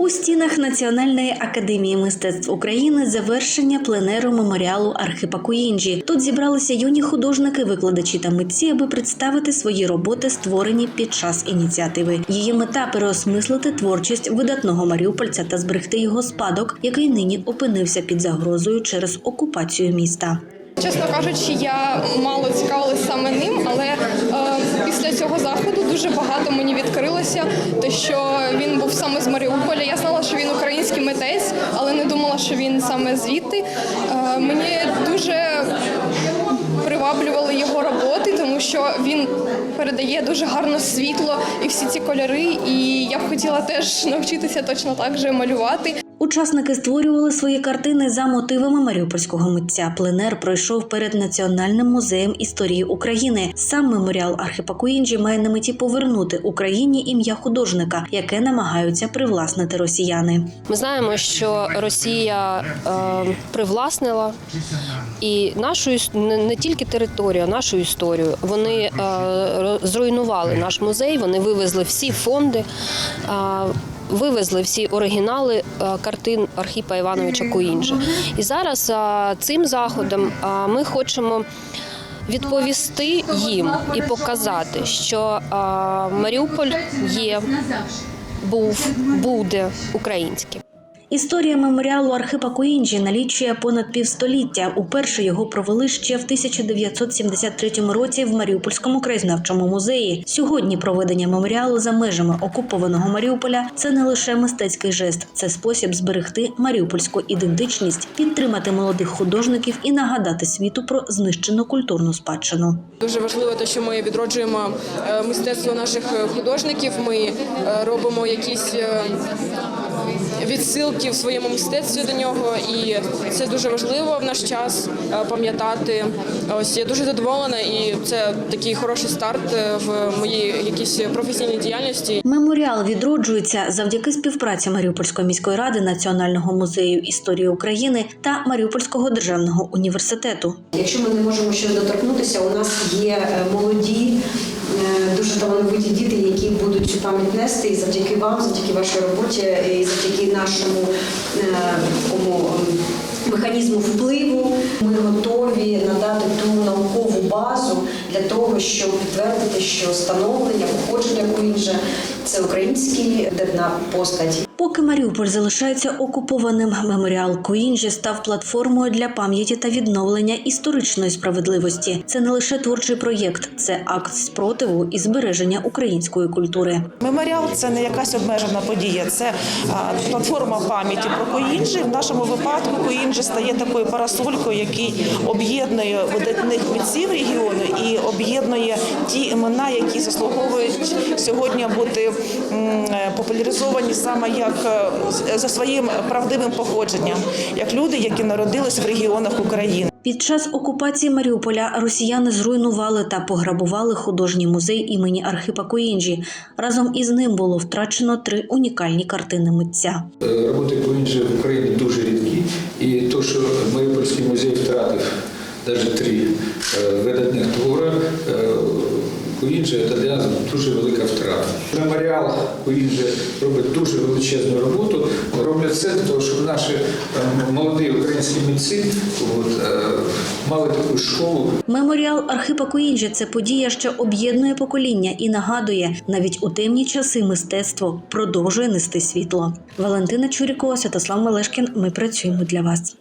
У стінах Національної академії мистецтв України завершення пленеру меморіалу Архипа Куїнджі. Тут зібралися юні художники, викладачі та митці, аби представити свої роботи, створені під час ініціативи. Її мета переосмислити творчість видатного маріупольця та зберегти його спадок, який нині опинився під загрозою через окупацію міста. Чесно кажучи, я мало цікавилась саме ним, але е, після цього заходу дуже багато мені відкрилося. Те, що він був саме з український але не думала, що він саме звідти. Е, мені дуже приваблювали його роботи, тому що він передає дуже гарно світло і всі ці кольори. І я б хотіла теж навчитися точно так же малювати. Учасники створювали свої картини за мотивами маріупольського митця. Пленер пройшов перед Національним музеєм історії України. Сам меморіал Архипа Куінджі має на меті повернути Україні ім'я художника, яке намагаються привласнити росіяни. Ми знаємо, що Росія е, привласнила і нашу не, тільки територію, а нашу історію. Вони е, зруйнували наш музей, вони вивезли всі фонди. Е, Вивезли всі оригінали е, картин Архіпа Івановича Куінжа. І зараз цим заходом ми хочемо відповісти їм і показати, що а, Маріуполь є, був, буде українським. Історія меморіалу Архипа Куінджі налічує понад півстоліття. Уперше його провели ще в 1973 році в Маріупольському краєзнавчому музеї. Сьогодні проведення меморіалу за межами окупованого Маріуполя це не лише мистецький жест, це спосіб зберегти маріупольську ідентичність, підтримати молодих художників і нагадати світу про знищену культурну спадщину. Дуже важливо те, що ми відроджуємо е, мистецтво наших е, художників. Ми е, робимо якісь відсилки в своєму мистецтві до нього, і це дуже важливо в наш час е, пам'ятати. Ось я дуже задоволена, і це такий хороший старт е, в моїй якійсь професійній діяльності. Меморіал відроджується завдяки співпраці Маріупольської міської ради, Національного музею історії України та Маріупольського державного університету. Якщо ми не можемо щось доторкнутися, у нас є е, молоді, талановиті діти, які будуть цю пам'ять нести і завдяки вам, завдяки вашій роботі, і завдяки нашому е, такому механізму впливу. Ми готові надати ту наукову базу для того, щоб підтвердити, що становлення походження Куінджа – це український дивна постать. Поки Маріуполь залишається окупованим, меморіал Куінджі став платформою для пам'яті та відновлення історичної справедливості. Це не лише творчий проєкт, це акт спротиву і збереження української культури. Меморіал це не якась обмежена подія, це платформа пам'яті про Коїнджі. В нашому випадку Коїнджі стає такою парасолькою, який об'єднує видатних митців регіону і об'єднує ті імена, які заслуговують сьогодні бути популяризовані саме як е, за своїм правдивим походженням, як люди, які народились в регіонах України. Під час окупації Маріуполя росіяни зруйнували та пограбували художній музей імені Архипа Куінджі. Разом із ним було втрачено три унікальні картини митця. Е, Роботи Куінджа в Україні дуже рідкі, і то, що Маріупольський музей втратив навіть три е, е, Куінджа, це для нас дуже велика втрата. Меморіал Куінджа робить дуже величезну роботу. Роблять це для того, щоб наші молоді українські митці от, е, мали таку школу. Меморіал Архипа Куінджі – це подія, що об'єднує покоління і нагадує, навіть у темні часи мистецтво продовжує нести світло. Валентина Чурікова, Святослав Мелешкін. Ми працюємо для вас.